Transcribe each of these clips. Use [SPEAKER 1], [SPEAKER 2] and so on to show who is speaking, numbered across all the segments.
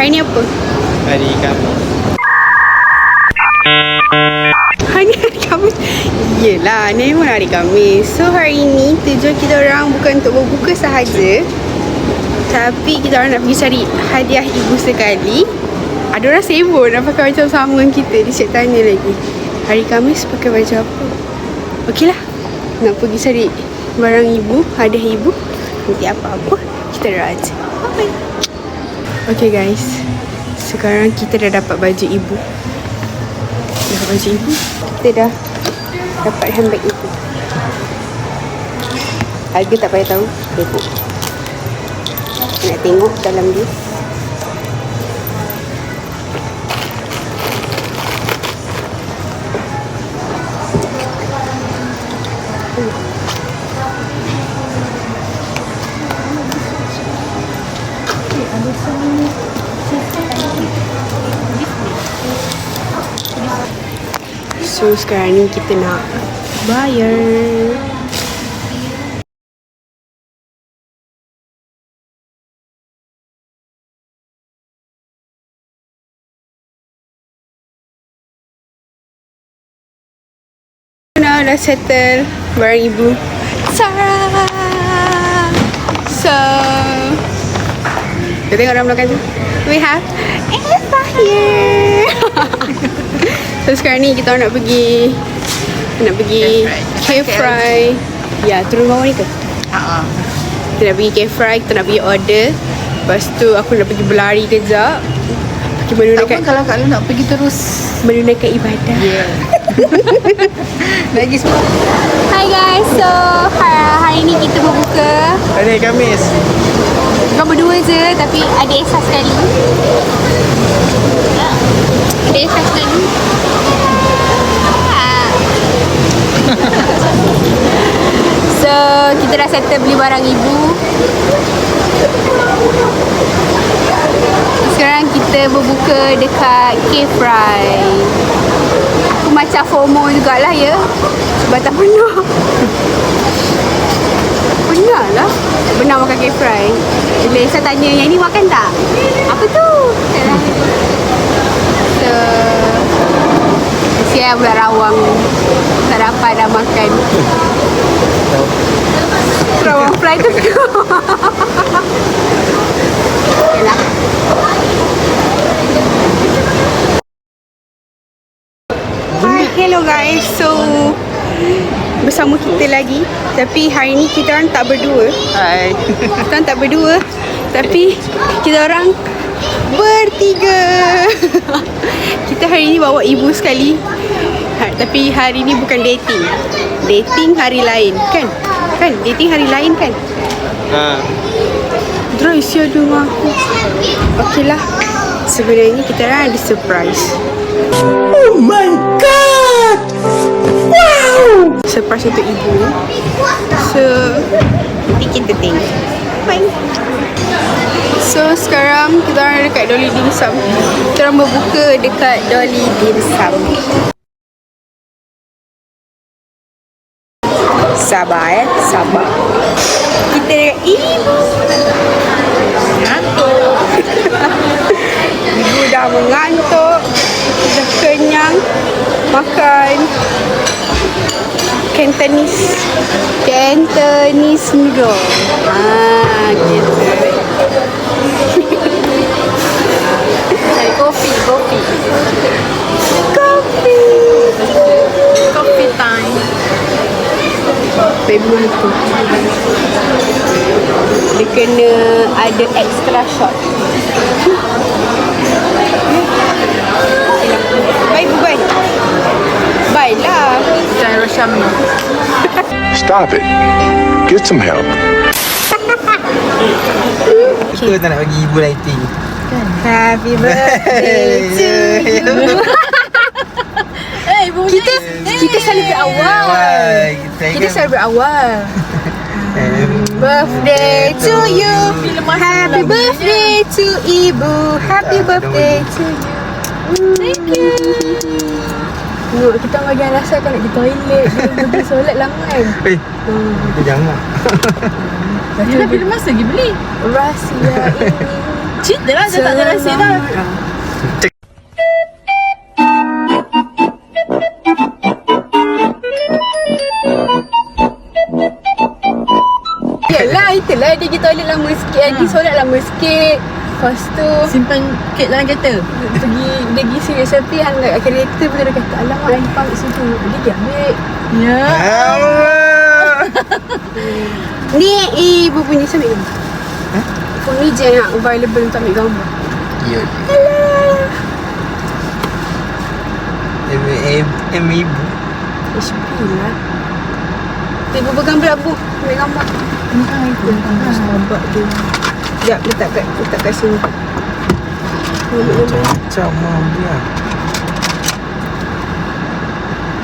[SPEAKER 1] Hari ni apa?
[SPEAKER 2] Hari kami.
[SPEAKER 1] Hari hari Khamis. Yelah, ni memang hari Khamis. So hari ni tujuan kita orang bukan untuk berbuka sahaja. Tapi kita orang nak pergi cari hadiah ibu sekali. Ada orang sibuk nak pakai macam sama dengan kita. Dia cik tanya lagi. Hari Khamis pakai baju apa? Okeylah. Nak pergi cari barang ibu, hadiah ibu. Nanti apa-apa, kita raja. Bye. Okay guys. Sekarang kita dah dapat baju ibu. Dah baju ibu. Kita dah dapat handbag ibu. Harga tak payah tahu. Tengok. Nak tengok dalam dia. So sekarang ni kita nak bayar. Nah, dah settle barang ibu. Sarah. So, kita tengok orang belakang tu. We have Eva here. so sekarang ni kita nak pergi nak pergi K-Fry. Ya, turun bawah ni ke?
[SPEAKER 3] Ha.
[SPEAKER 1] Kita nak pergi K-Fry, kita nak pergi order. Lepas tu aku nak pergi berlari kejap. Pergi
[SPEAKER 3] Tak
[SPEAKER 1] menunaikan
[SPEAKER 3] pun kalau Kak Lu nak pergi terus.
[SPEAKER 1] menunaikan ibadah.
[SPEAKER 3] Ya. Lagi semua.
[SPEAKER 1] Hi guys, so ha- hari ni kita berbuka.
[SPEAKER 2] Hari Khamis.
[SPEAKER 1] Bukan berdua je tapi ada esas sekali. So, kita dah settle beli barang ibu. Sekarang kita berbuka dekat K-Fry. Aku macam FOMO jugalah ya. Sebab tak pernah. Pernah lah Pernah makan cake fry Bila saya tanya Yang ni makan tak? Apa tu? So Kesian budak rawang Tak dapat dah makan Rawang fry tu Yalah Hi, hello guys. So bersama kita lagi. Tapi hari ni kita orang tak berdua.
[SPEAKER 2] Hai.
[SPEAKER 1] Kita orang tak berdua. Tapi kita orang bertiga. kita hari ni bawa ibu sekali. Ha, tapi hari ni bukan dating. Dating hari lain, kan? Kan? Dating hari lain kan?
[SPEAKER 2] Ha.
[SPEAKER 1] Dry sia dia dengan aku. Okey lah. Sebenarnya kita orang ada surprise.
[SPEAKER 2] Oh my god. Wow.
[SPEAKER 1] surprise untuk ibu. So, nanti kita tengok. Bye. So, sekarang kita orang dekat Dolly Dim Sum. Kita orang berbuka dekat Dolly Dim Sabar eh, sabar. Kita dekat ibu. Mengantuk. ibu dah mengantuk. Dah kenyang. Makan. Cantonese Cantonese noodle Ah, gitu
[SPEAKER 3] kopi. Kopi
[SPEAKER 1] Baby mana tu Dia kena ada extra shot Bye, bye Bye lah
[SPEAKER 3] Cari Rosham ni.
[SPEAKER 4] Stop it. Get some help.
[SPEAKER 2] Kita tak nak bagi ibu lighting.
[SPEAKER 1] Happy birthday to you Kita kita selalu berawal
[SPEAKER 2] Wah, kita
[SPEAKER 1] Kita
[SPEAKER 2] kan-
[SPEAKER 1] selalu berawal
[SPEAKER 2] Eh,
[SPEAKER 1] birthday to you. Happy birthday to ibu. Happy birthday to you. Thank you. Nur, kita bagi rasa kau nak pergi toilet. Pergi solat lama kan.
[SPEAKER 2] Eh, kita jangan.
[SPEAKER 3] Yelah, bila masa pergi beli?
[SPEAKER 1] Rahsia ini
[SPEAKER 3] Cerita lah, dia tak ada rahsia dah.
[SPEAKER 1] Itulah dia pergi toilet lama sikit, lagi solat lama sikit. Lepas tu
[SPEAKER 3] Simpan kek dalam kereta.
[SPEAKER 1] pergi dia pergi serius tapi anak kereta pun dia kata alamak I pamit situ. Dia pergi ambil.
[SPEAKER 3] Ya.
[SPEAKER 2] Allah.
[SPEAKER 1] Ni ibu punya sambil gambar.
[SPEAKER 2] Hah?
[SPEAKER 1] Phone ni je yang available untuk ambil gambar.
[SPEAKER 2] Ya. Em em em ibu.
[SPEAKER 1] HP lah. Ibu bu. Ambil gambar. Sahabat dia. Sekejap letak kat, letak kat sini. Ambil gambar.
[SPEAKER 2] Macam dia.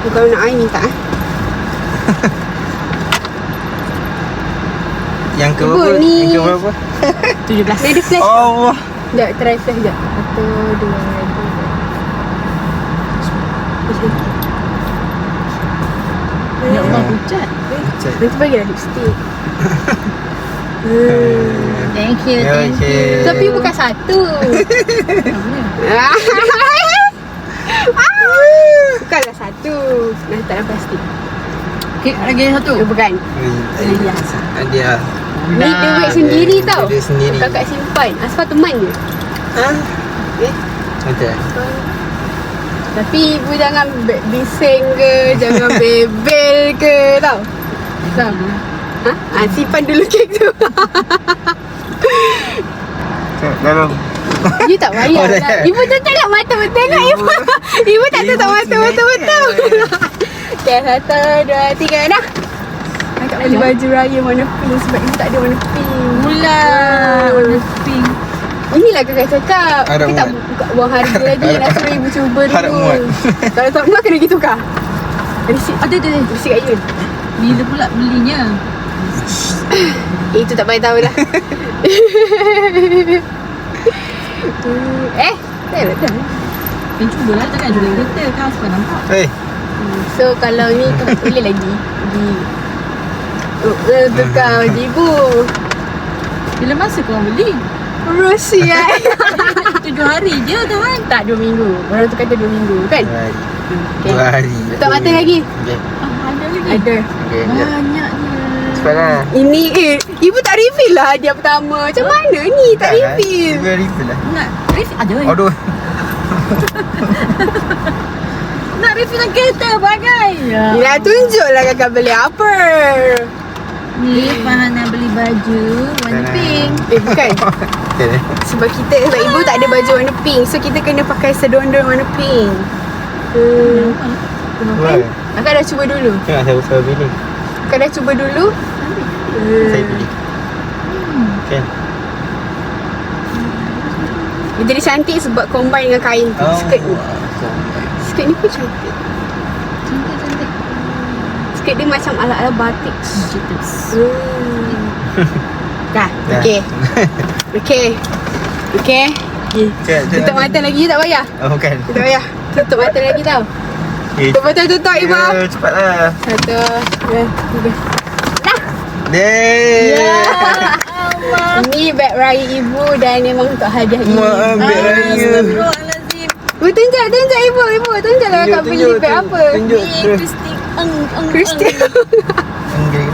[SPEAKER 1] Kalau nak air minta eh.
[SPEAKER 2] Yang ke berapa?
[SPEAKER 1] ni-
[SPEAKER 2] Yang ke berapa?
[SPEAKER 3] 17.
[SPEAKER 1] Dia ada flash.
[SPEAKER 2] Allah.
[SPEAKER 1] Sekejap, try flash sekejap. Satu, dua, tiga.
[SPEAKER 3] Ya Allah, pucat.
[SPEAKER 1] Nanti bagi dah lipstick. hmm.
[SPEAKER 3] Thank you,
[SPEAKER 2] Ya,
[SPEAKER 3] thank you.
[SPEAKER 1] Tapi bukan satu. Bukanlah satu. Dah tak ada plastik.
[SPEAKER 3] Kek lagi satu.
[SPEAKER 1] Dia bukan.
[SPEAKER 2] Dia. Dia.
[SPEAKER 1] Ni dia buat sendiri tau.
[SPEAKER 2] Dia sendiri.
[SPEAKER 1] Kakak simpan. Asal teman je.
[SPEAKER 2] Ha?
[SPEAKER 1] Eh.
[SPEAKER 2] Macam.
[SPEAKER 1] Tapi ibu jangan bising ke, jangan bebel ke tau. Tau. Ha? ha? Simpan dulu kek tu.
[SPEAKER 2] Kalau
[SPEAKER 1] You tak payah
[SPEAKER 2] Oh,
[SPEAKER 1] lah. Ibu tu tengok mata betul tengok ibu. Ibu tak tutup mata
[SPEAKER 2] senang
[SPEAKER 1] betul-betul. Okay, satu, dua, tiga, dah. Akak beli baju raya warna pink sebab ibu tak ada warna pink.
[SPEAKER 3] Mula. Warna pink.
[SPEAKER 1] Inilah kakak cakap.
[SPEAKER 2] Harap
[SPEAKER 1] Kita tak buka buang harga lagi. Nak suruh ibu cuba dulu.
[SPEAKER 2] Harap muat.
[SPEAKER 1] Kalau tak muat kena pergi tukar. Resit.
[SPEAKER 3] Ada, ada, ada.
[SPEAKER 1] Resit kat Yun.
[SPEAKER 3] Bila pula belinya?
[SPEAKER 1] Eh, itu tak payah tahu lah. Eh, tak betul.
[SPEAKER 3] Eh, cubalah. Jangan jual kereta. Kau suka nampak.
[SPEAKER 2] Eh,
[SPEAKER 1] So kalau ni kau tak boleh lagi pergi oh, uh, tukar ibu.
[SPEAKER 3] Bila masa kau beli?
[SPEAKER 1] Rusia.
[SPEAKER 3] Tujuh hari je kan?
[SPEAKER 1] tak dua minggu. Orang tu kata dua minggu kan?
[SPEAKER 2] dua hari.
[SPEAKER 1] Okay.
[SPEAKER 2] Dua hari.
[SPEAKER 1] Tutup mata lagi.
[SPEAKER 2] Okey.
[SPEAKER 3] Ah, ada lagi.
[SPEAKER 1] Ada.
[SPEAKER 2] Okey. jap.
[SPEAKER 3] Banyaknya.
[SPEAKER 2] Cepatlah.
[SPEAKER 1] Ini eh ibu tak reveal lah hadiah pertama. Macam mana ni tak reveal?
[SPEAKER 2] Ibu refill lah.
[SPEAKER 3] Nak refill? Ada.
[SPEAKER 2] Aduh.
[SPEAKER 3] Nak refill dengan kereta bagai. Ya.
[SPEAKER 1] Bila tunjuklah kakak beli apa.
[SPEAKER 3] Ni Fahana beli baju warna pink.
[SPEAKER 1] Eh bukan.
[SPEAKER 2] Okey.
[SPEAKER 1] Sebab kita sebab ibu tak ada baju warna pink. So kita kena pakai sedondon warna pink. Hmm.
[SPEAKER 2] Wah.
[SPEAKER 1] Kakak dah cuba dulu.
[SPEAKER 2] Tengok saya saya pilih.
[SPEAKER 1] Kakak dah cuba dulu.
[SPEAKER 2] Saya
[SPEAKER 1] Hmm.
[SPEAKER 2] pilih. Kan?
[SPEAKER 1] Dia jadi cantik sebab combine dengan kain tu.
[SPEAKER 2] Oh.
[SPEAKER 1] Skirt ni. Skirt ni pun cantik. Skirt dia macam ala-ala batik.
[SPEAKER 3] Gitu.
[SPEAKER 1] Hmm. Dah.
[SPEAKER 2] Dah.
[SPEAKER 1] Okey. Okey. Okey.
[SPEAKER 2] Cak.
[SPEAKER 1] Tutup mata lagi tak payah.
[SPEAKER 2] Oh, bukan.
[SPEAKER 1] Tak payah. Tutup mata lagi tau.
[SPEAKER 2] Okay.
[SPEAKER 1] Tutup mata tutup ibu.
[SPEAKER 2] Ya, cepatlah.
[SPEAKER 1] Satu, dua, tiga.
[SPEAKER 2] Yeay.
[SPEAKER 1] Ya. Ni beg raya ibu dan memang untuk hadiah ibu.
[SPEAKER 2] Wah, beg raya.
[SPEAKER 3] Astagfirullahalazim.
[SPEAKER 1] Ibu tunjuk, tunjuk ibu, ibu. Tunjuklah
[SPEAKER 2] Tunjuk,
[SPEAKER 1] kakak beli beg apa.
[SPEAKER 2] Tunjuk.
[SPEAKER 3] Ni Kristi. Eng, eng.
[SPEAKER 2] Enggak.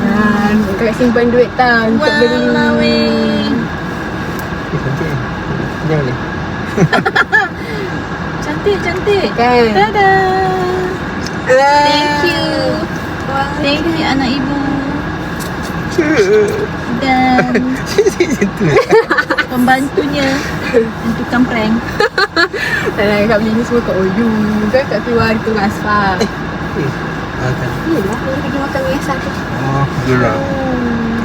[SPEAKER 1] Ah, kakak simpan duit tau untuk beli.
[SPEAKER 3] Walau weh.
[SPEAKER 2] Eh, cantik. Boleh.
[SPEAKER 3] Cantik, cantik.
[SPEAKER 1] Kan?
[SPEAKER 3] Tada.
[SPEAKER 1] Ah.
[SPEAKER 3] Thank you. Thank you anak ibu. Dan pembantunya yang tukang prank.
[SPEAKER 1] Dan kakak beli ni semua kat Oyu. Kan kat keluar tu dengan Asfar.
[SPEAKER 2] Eh, makan.
[SPEAKER 1] Yelah, ni pergi makan dengan Asfar tu.
[SPEAKER 2] Oh.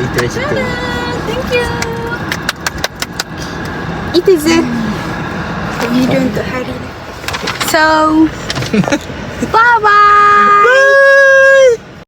[SPEAKER 2] Itu dah cerita.
[SPEAKER 3] Tada. Thank you.
[SPEAKER 1] Itu je video untuk hari ni. So, bye-bye.